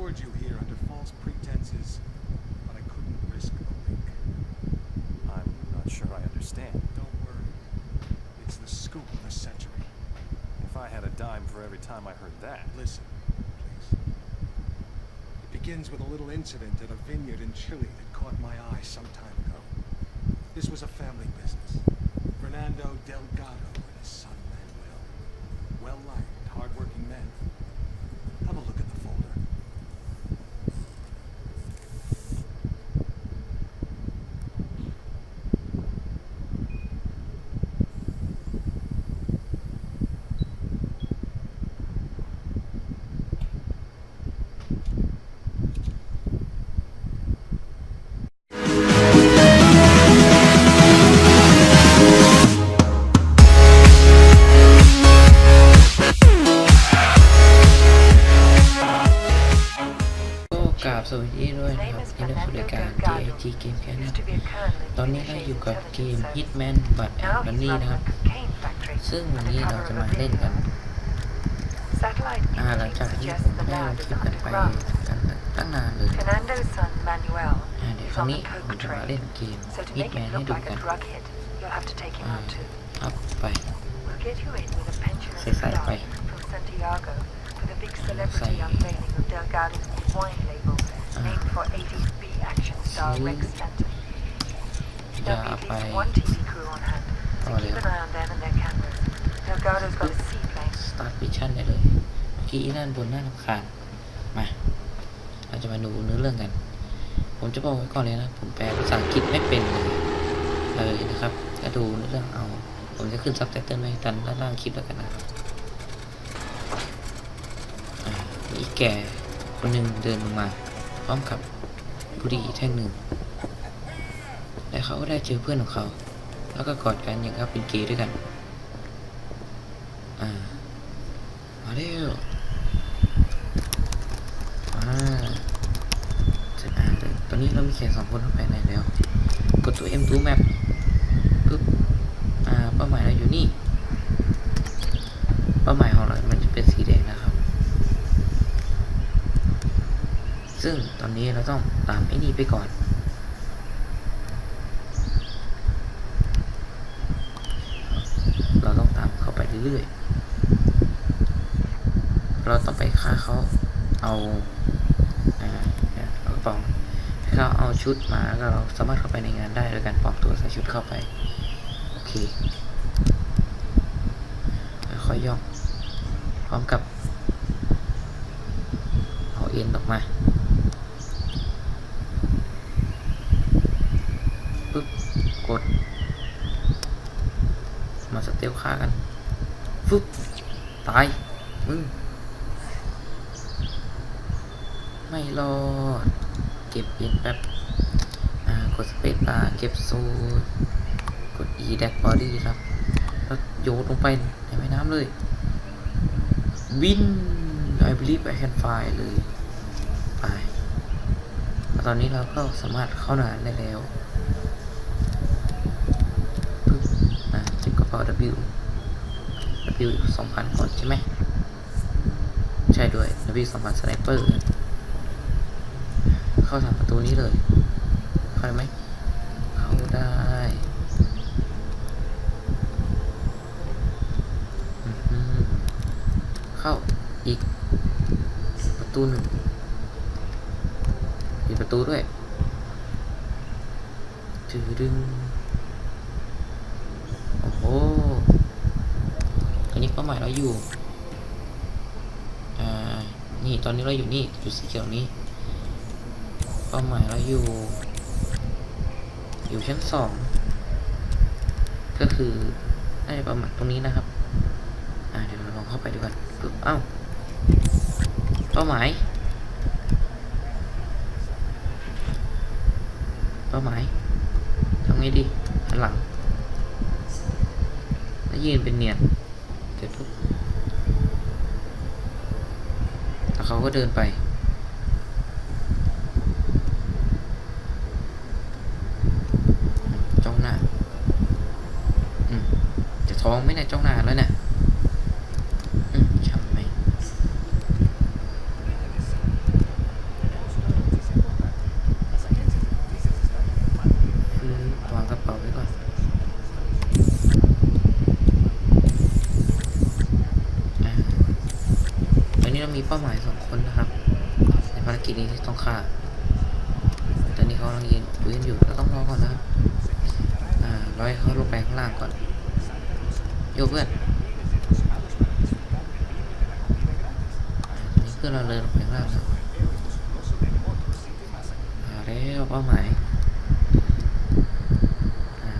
lured you here under false pretenses, but I couldn't risk the link. I'm not sure I understand. Don't worry. It's the scoop of the century. If I had a dime for every time I heard that. Listen, please. It begins with a little incident at a vineyard in Chile that caught my eye some time ago. This was a family business. Fernando Delgado and his son ก็กราบสวัสดีด้วยนะครับยินดีสู่รายการ TIG Game Cat นะครับตอนนี้เราอยู่กับเกม Hitman But and Bunny นะครับ ซึ่งวันนี้เราจะมาเล่นกัน อ่าหลังจากที่ผมได้ลงคลิปกันไปกันตั้งนานเลย Fernando's son Manuel อ่าเดี๋ยว is ครั้ on งนี้ the ผม coke จะมา train. เล่นเกม So to make Hitman it ให้ look ดู like กัน a drug hit, you'll have to take him อ่า on too. อัพไป We'll get you in with a pensioner ใส่ๆไป from Santiago for the big celebrity ใส่ unveiling of Delgado's new wine label Ah. named for 80s B action star ซื้อ Rex Stanton. ยา There'll be ไป at least one TV crew on hand, so Oh, keep yeah. an eye on them and their cameras. Delgado's got a seaplane. Start Mission ได้เลยเมื่อ กี้ด้านบนหน้าลำคาญมาเราจะมาดูเนื้อเรื่องกัน ผมจะบอกไว้ก่อนเลยนะ ผมแปลภาษาอังกฤษไม่เป็นเลยเลยนะครับจะดูเนื้อเรื่องเอา ผมจะขึ้นซับไตเติลไว้ด้านด้านล่างคลิปแล้วกันนะครับอ่ามีแก่คนหนึ่งเดินลงมา พร้อมกับบุหรี่แท่งหนึ่งและเขาก็ได้เจอเพื่อนของเขา แล้วก็กอดกันอย่างกับเป็นเกย์ด้วยกัน อ่า มาเร็วอ่าจะอ่านเลย ใส่สองคนเข้าไปในแล้ว กดตัว M ดูแมปปึ๊บ อ่า เป้าหมายเราอยู่นี่ เป้าหมายของเรา มันจะเป็นสีแดงนะครับ ซึ่งตอนนี้เราต้องตามไอ้นี่ไปก่อน เราต้องตามเขาไปเรื่อยๆ เราต้องไปฆ่าเขาเอา อ่าเอากระป๋องให้เขาเอา ชุดมาแล้วก็เราสามารถเข้าไปในงานได้โดยการปลอมตัวใส่ชุดเข้าไป โอเคค่อยย่องพร้อมกับเอาเอ็นออกมาปึ๊บกด มาสเตลฆ่ากันฟึบตายมึงไม่รอดเก็บเอ็นแป๊บ ดสเปซบาร์เก็บสูตรกด E แดกบอดี้ครับ แล้วโยนลงไปในแม่น้ำเลยวิน I believe I can fly เลยไปตอนนี้เราก็สามารถเข้านานได้แล้วปึ๊บอะจิบกระเป๋า W W สองพันก่อนใช่ไหมใช่ด้วย W สองพันสไนเปอร์เข้าทางประตูนี้เลย ได้ไหมเข้าได้เข้าอีก ประตูหนึ่งอยู่ประตูด้วยจืดดึงโอ้โหตอนนี้เป้าหมายเราอยู่อ่านี่ตอนนี้เราอยู่นี่จุดสีเขียวนี้เป้าหมายเราอยู่ อยู่ชั้นสองก็คือน่าจะประมาณตรงนี้นะครับ อ่าเดี๋ยวเราลองเข้าไปดูกันปึ๊บเอ้าเป้าหมายเป้าหมายทำไงดีหันหลังแล้วยืนเป็นเนียนเสร็จปุ๊บแล้วเขาก็เดินไป จ้องหน้า อืม จะ ท้องไมเนี่ยจ้องหน้าแล้วเนี่ยอืมช้ำไหมอือวางกระเป๋าไว้ก่อนวันนี้เรามีเป้าหมายสองคนนะครับ ในภารกิจนี้ที่ต้องฆ่าตอนนี้เขากำลังยืนยืนอยู่เราต้องรอก่อนนะครับ อ่ารอให้เขาลงไปข้างล่างก่อน ยกเพื่อนนี่เพื่อนเราเดินลงไปข้างล่างแล้วอ่าแล้วเป้าหมาย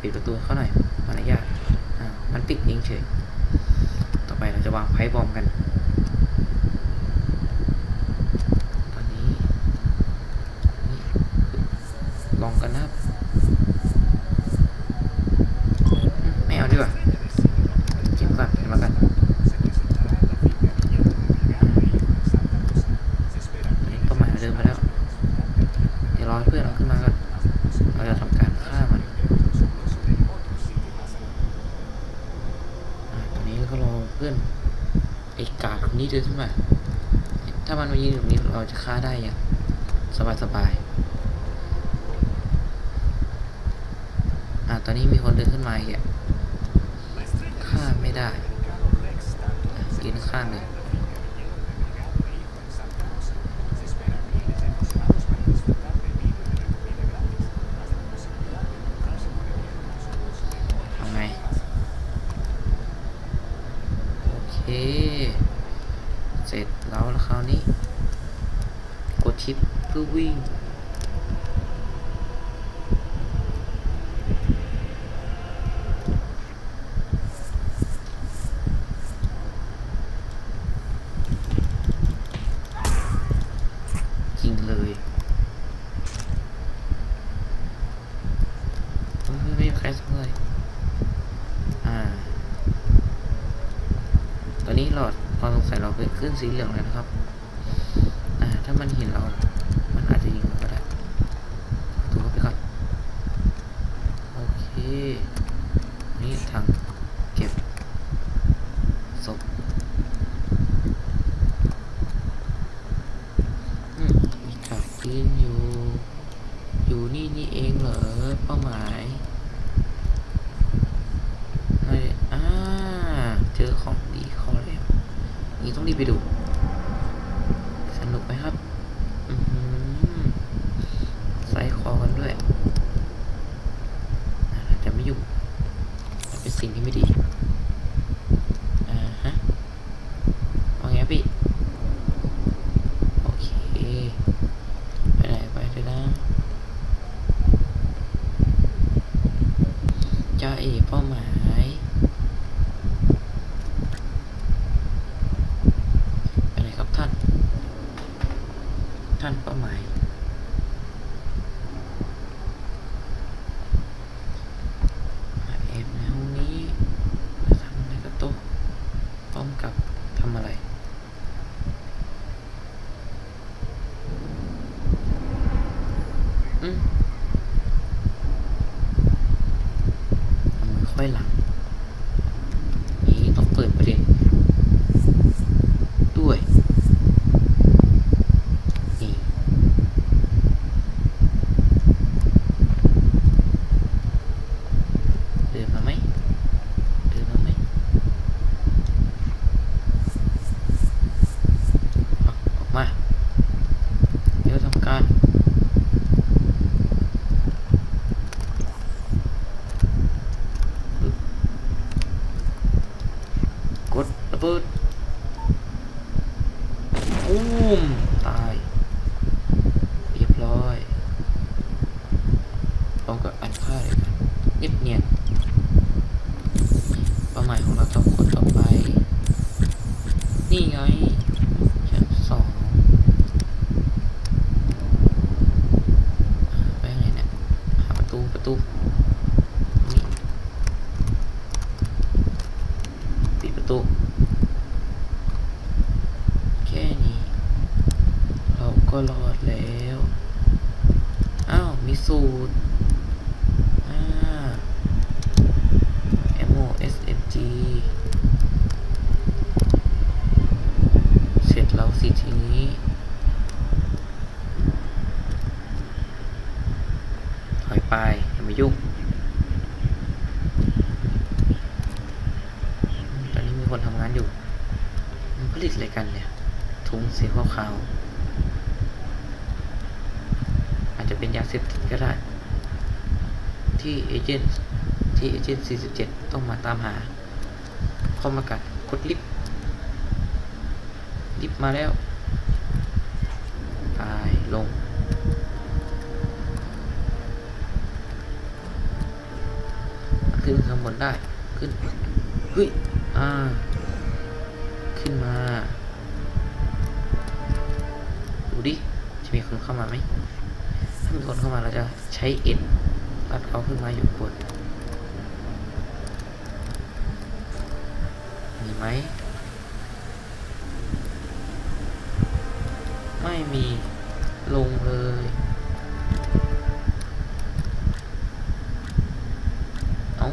ปิดประตูเข้าหน่อยมารยาทมันปิดเองเฉย ต่อไปเราจะวางไพ่บอมกัน ตอนนี้นี่ลองกันนะครับอืมไม่เอาดีกว่าเก็บก่อนเก็บมากันตอนนี้เป้าหมายเราเดินมาแล้ว เดี๋ยวรอให้เพื่อนเราขึ้นมาก่อนเราจะทำการฆ่ามัน อ่าตอนนี้ก็รอเพื่อนไอ้กาดค นนี้เดินขึ้นมาถ้ามันมายืนตรงนี้เราจะฆ่าได้อย่างสบายสบายอ่าตอนนี้มีคนเดินขึ้นมาอีกอะฆ่าไม่ได้ยืนข้างเลยเอาไง โอเค เส ร็จแล้วแล้วคราวนี้ กดชิปเพื่อวิ่ง ยิงเลยเฮ้ยไม่มีใครสักเลยอ่า ตอนนี้หลอดความสง ส้นสีเหลืองเลยนะครับ อ่า ถ้ามันเห็นเรา มันอาจจะยิงเราก็ได้ดูเข้าไปก่อน โอเค นี่ทางเก็บศพอืมมีกาดยืนอยู่ อยู่นี่นี่เองเหรอ เป้าหมายเฮ้ยอ่า เจอของดีเข้าแล้วนี่ต้องรีบไปดู สนุกไหมครับ อือหือใส่คอกันด้วยอ่าจะไม่ยุ่งมันเป็นสิ่งที่ไม่ดี อ่าฮะว่าไงพี่ โอเค ไปไหนไปเลยนะจ้าเอเป้าหมาย ไปไหนครับท่าน ท่านเป้าหมาย มาแอบในห้องนี้มาทำอะไรกับโต๊ะพร้อมกับทำอะไร อืมเอามือค่อยหลัง นี่ต้องเปิดประเด็น ด้วย นี่ เดินมาไหม เดินมาไหมออกออกมา เดี๋ยวทำการ เงียบเงียบเป้าหมายของเราต้องคนต่อไป นี่ไงชั้นสองอ่าไปยังไงเนี่ยหาประตูประตูนี่ปิดประตู แค่นี้ เรา ก็รอดแล้ว อ้าว มีสูตร อ่า ammo SMG เสร็จแล้วสิทีนี้ ถอยไปอย่ามายุ่งอืมตอนนี้มีคนทำงานอยู่ มันผลิตอะไรกันเนี่ย ถุงสีขาวๆอาจจะเป็นยาเสพติดก็ได้ ที่เอเจนต์ ที่เอเจน47 ต้องมาตามหาเข้ามากัดกดลิฟต์ลิฟต์มาแล้วตายลง ขึ้นข้างบนได้ขึ้นเฮ้ยอ่าขึ้นมาดูดิจะมีคนเข้ามาไหมถ้ามีคนเข้ามาเราจะใช้เอ็นรัดเขาขึ้นมาอยู่บน ไหม ไม่มีลงเลย เอา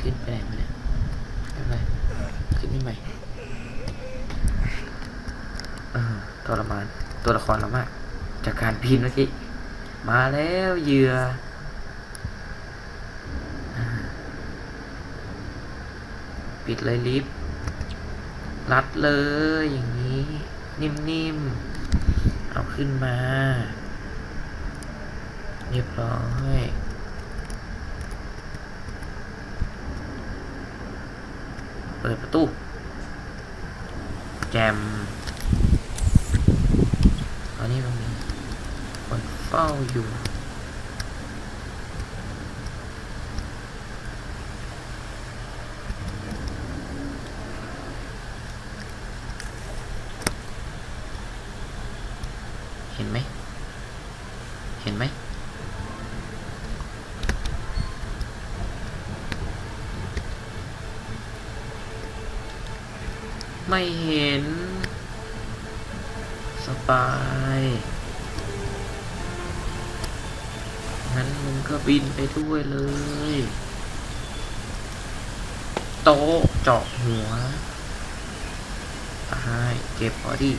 ขึ้นไปไหนมาเนี่ยไม่เป็นไรขึ้นไม่ใหม่เออทรมาน ตัวละครเรามาก จากการพินเมื่อกี้ มาแล้วเหยื่ออ่า ปิดเลยลิฟต์รัดเลยอย่างนี้ นิ่มๆ เอาขึ้นมา เรียบร้อยเปิดประตู แจมตอนนี้มันมีคนเฝ้าอยู่ ห็นไหม เห็นไหม ไม่เห็นสบายงั้นมึงก็บินไปด้วยเลย โต๊ะเจาะหัวตายเก็บพอดี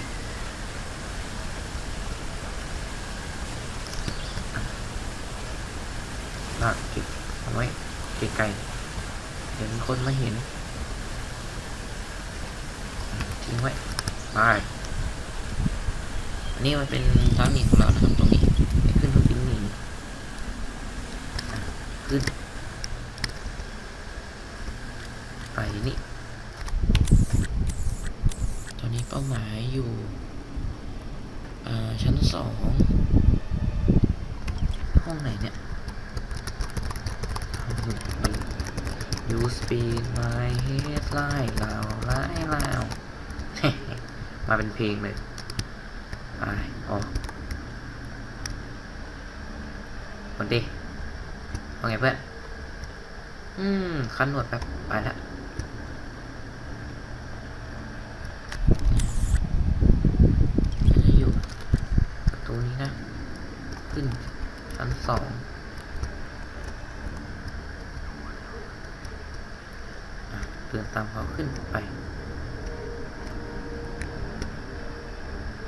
ลากเก็บเอาไว้ไกลๆเดี๋ยวมีคนมาเห็นทิ้งไว้บายอันนี้มันเป็นทางหนีของเรานะครับตรงนี้ขึ้นเครื่องบินหนีอะขึ้นไปนี่ตอนนี้เป้าหมายอยู่ชั้นสองไหนเนี่ย ปีนไม้เฮ็ดไล่ลาวไล่ลาวมาเป็นเพลงเลยไปออกคนดีว่าไงเพื่อน อืม คันหนวดแป๊บ ไปละอยู่ประตูนี้นะ ขึ้นชั้นสอง อะเดินตามเขึ้นไป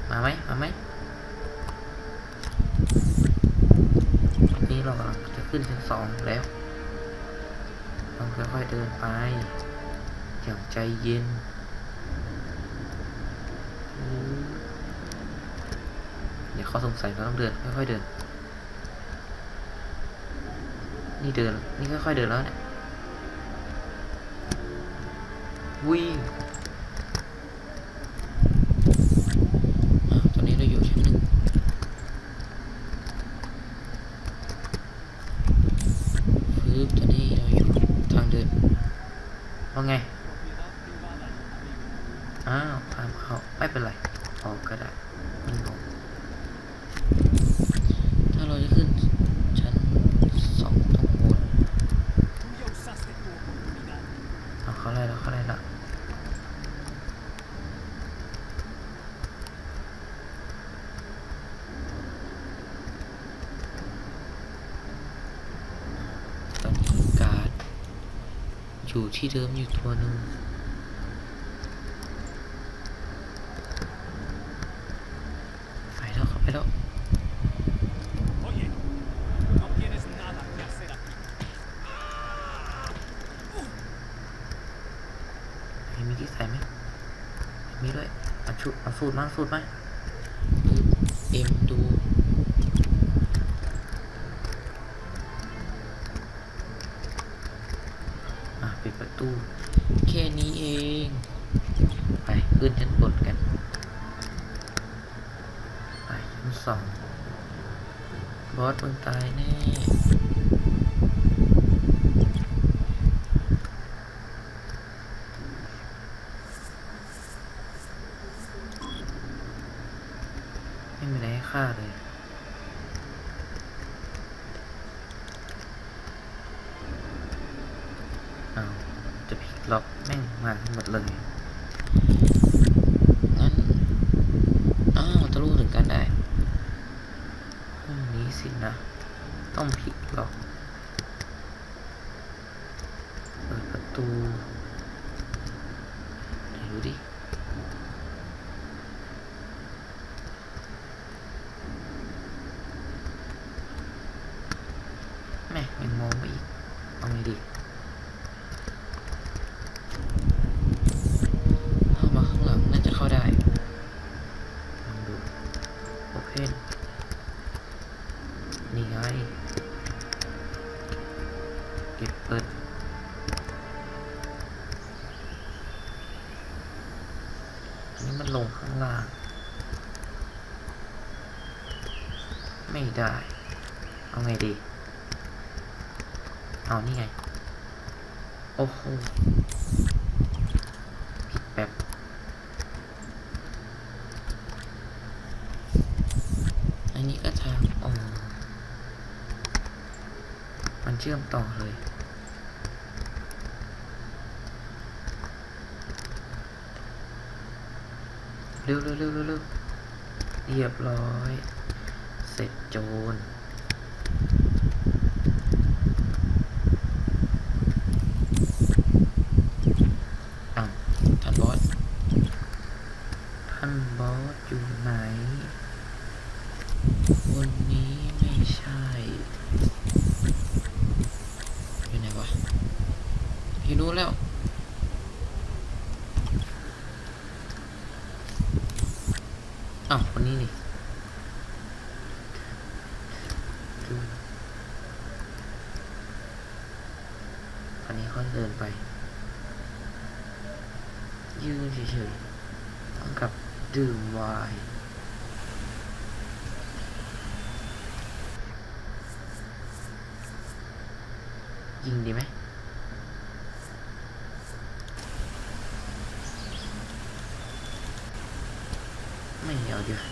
มาไหมมาไหมนี่เรากำลังจะขึ้นชั้นสองแล้วต้องค่อยๆเดินไป อย่างใจเย็นเดี๋ยวเขาสงสัยเราต้องเดินค่อยๆเดิน นี่เดิน นี่ค่อยๆเดินแล้วเนี่ย วิ่งอะตอนนี้เราอยู่ชั้นหนึ่ง อยู่ ที่เดิมอยู่ตัวหนึ่งไปแล้วครับไปแล้วมีมีที่ใส่ไหมมีด้วยเอาชุดเอาสูตรมาสูตรมา ไม่าเลยเอาจะพลิกล็อกแม่งมาหมดเลยงั้นอ้าวจะรู้ถึงกันได้พรุ่งนี้สินะ ต้องพลิกล็อก ได้ เอาไงดี เอานี่ไง โอ้โหผิดแบบอันนี้ก็ทางอ๋อมันเชื่อมต่อเลยเร็วเร็วเร็วเร็วเร็วเรียบร้อย เสร็จโจร อ้าวท่านบอส ท่านบอสอยู่ไหน วันนี้ไม่ใช่ อยู่ไหนวะพี่รู้แล้ว อ้าววันนี้นี่ดูอั นนี้เขาเดินไป ยืนเฉยๆพร้อมกับดื่มวน์ยิงดีไหมไม่เอาดีกว่า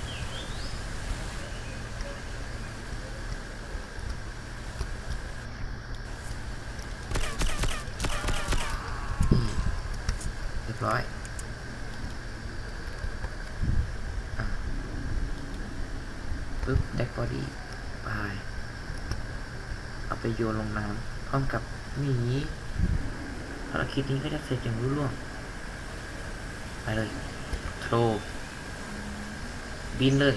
อืมเรียบร้อย อะปึ๊บแดกบอดี้ไป เอาไป โยนลงน้ำพร้อมกับหมีภารกิจนี้ก็จะเสร็จอย่างรุ่ล่วงไปเลยโทรบินเลย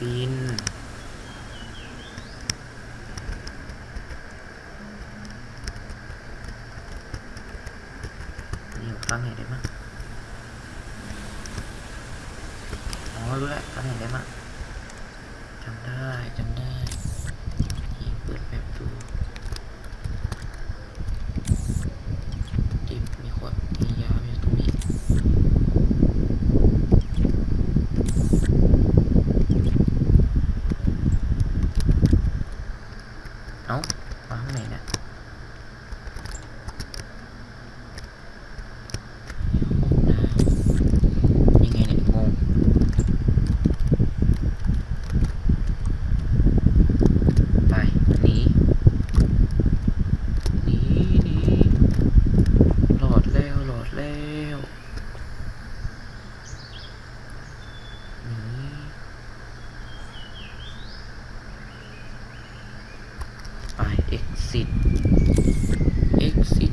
บินนี่ครั้งไหนได้มั้งอ๋อรู้แล้วครั้งไหนได้มั้งจำได้จำได้นี่เปิดแบบดูจิบมีขวดมียาอยู่ตรงนี้ เอ้ามาข้างไหนเนี่ยห้องน้ำยังไงเนี่ยงง ไปหนีหนีหนีหลอดแล้วหลอดแล้วหนี ไป exit exit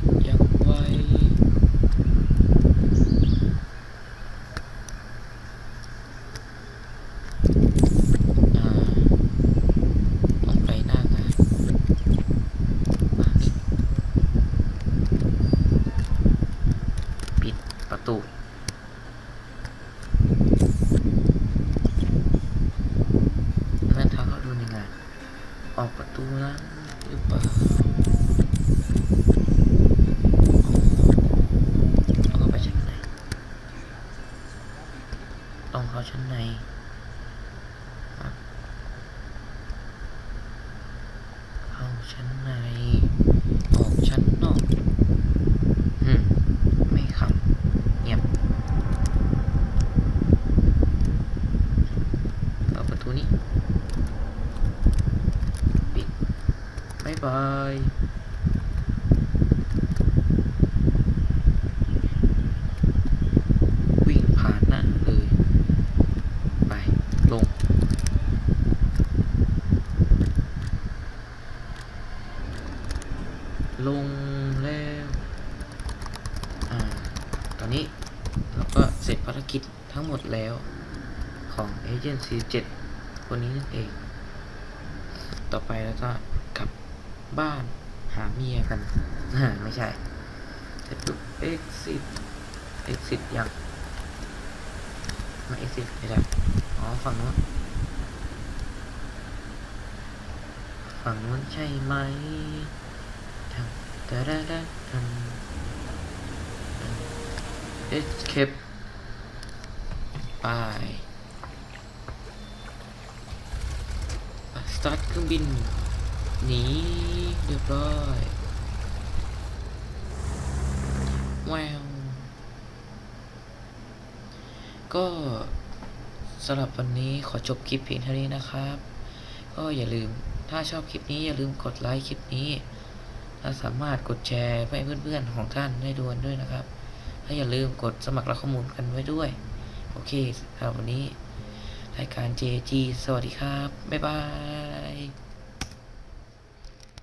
อก ประตูนั้นหรือเปล่าต้องเข้าไปชั้นไหนต้องเข้าชั้นในอะเข้าชั้นใน ออกชั้นนอก อืม ไม่ขับ เงียบเอาประตูนี้ ปิดบายบาย วิ่งผ่านหน้าเลย ไป ลง ลงแล้วอ่าตอนนี้เราก็เสร็จภารกิจทั้งหมดแล้วของเอเจนซี่7คนนี้นั่นเอง ต่อไปเราก็ บ้านหาเมียกันไม่ใช่เสร็จปุ๊บ exit exit ยังไม่ exit ไม่ได้อ๋อ ฝั่งนู้น ฝั่งนู้นใช่ไหมทำตะดะดะทำ escape ไปไปสตาร์ทเครื่องบินหนี เรียบร้อยแววก็สำหรับวันนี้ขอจบคลิปเพียงเท่านี้นะครับ ก็อย่าลืมถ้าชอบคลิปนี้อย่าลืมกดไลค์คลิปนี้ และสามารถกดแชร์ไปให้เพื่อนๆของท่านได้ดูด้วยนะครับและอย่าลืมกดสมัครรับข้อมูลกันไว้ด้วย โอเคสำหรับวันนี้ รายการ JG สวัสดีครับ บ๊ายบาย